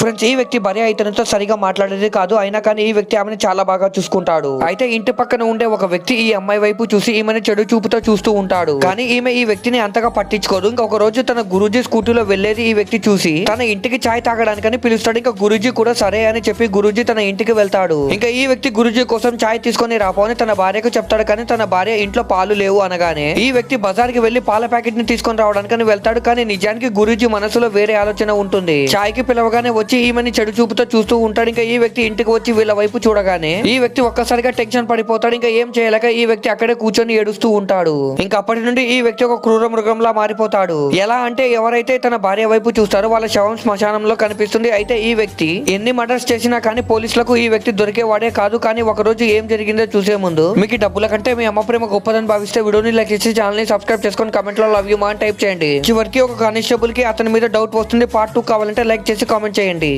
Friends ఈ వ్యక్తి భార్య ఇతనితో సరిగా మాట్లాడేది కాదు. అయినా కానీ ఈ వ్యక్తి ఆమెను చాలా బాగా చూసుకుంటాడు. అయితే ఇంటి పక్కన ఉండే ఒక వ్యక్తి ఈ అమ్మాయి వైపు చూసి ఈమెను చెడు చూపుతో చూస్తూ ఉంటాడు. కానీ ఈమె ఈ వ్యక్తిని అంతగా పట్టించుకోదు. ఇంకొక రోజు తన గురూజీ స్కూటీలో వెళ్ళేది ఈ వ్యక్తి చూసి తన ఇంటికి చాయ్ తాగడానికని పిలుస్తాడు. ఇంకా గురూజీ కూడా సరే అని చెప్పి గురూజీ తన ఇంటికి వెళ్తాడు. ఇంకా ఈ వ్యక్తి గురూజీ కోసం ఛాయ్ తీసుకొని రాపోని తన భార్యకు చెప్తాడు. కానీ తన భార్య ఇంట్లో పాలు లేవు అనగానే ఈ వ్యక్తి బజార్కి వెళ్ళి పాల ప్యాకెట్ని తీసుకొని రావడానికని వెళ్తాడు. కానీ నిజానికి గురూజీ మనసులో వేరే ఆలోచన ఉంటుంది. ఛాయ్కి పిలవగానే వచ్చి ఈమెని చెడు చూపుతో చూస్తూ ఉంటాడు. ఇంకా ఈ వ్యక్తి ఇంటికి వచ్చి వీళ్ళ వైపు చూడగానే ఈ వ్యక్తి ఒక్కసారిగా టెన్షన్ పడిపోతాడు. ఇంకా ఏం చేయలేక ఈ వ్యక్తి అక్కడే కూర్చొని ఏడుస్తూ ఉంటాడు. ఇంకా అప్పటి నుండి ఈ వ్యక్తి ఒక క్రూర మృగంలా మారిపోతాడు. ఎలా అంటే ఎవరైతే తన భార్య వైపు చూస్తారో వాళ్ళ శవం శ్మశానంలో కనిపిస్తుంది. అయితే ఈ వ్యక్తి ఎన్ని మర్డర్స్ చేసినా కానీ పోలీసులకు ఈ వ్యక్తి దొరికేవాడే కాదు. కానీ ఒక రోజు ఏం జరిగిందో చూసే ముందు మీకు డబ్బుల కంటే మీ అమ్మ ప్రేమ గొప్పదని భావిస్తే వీడియోని లైక్ చేసి ఛానల్ని సబ్స్క్రైబ్ చేసుకొని కమెంట్లో లవ్ యూ మా అని టైప్ చేయండి. చివరికి ఒక కానిస్టేబుల్కి అతని మీద డౌట్ వస్తుంది. పార్ట్ టూ కావాలంటే లైక్ చేసి కామెంట్ చేయండి. అండి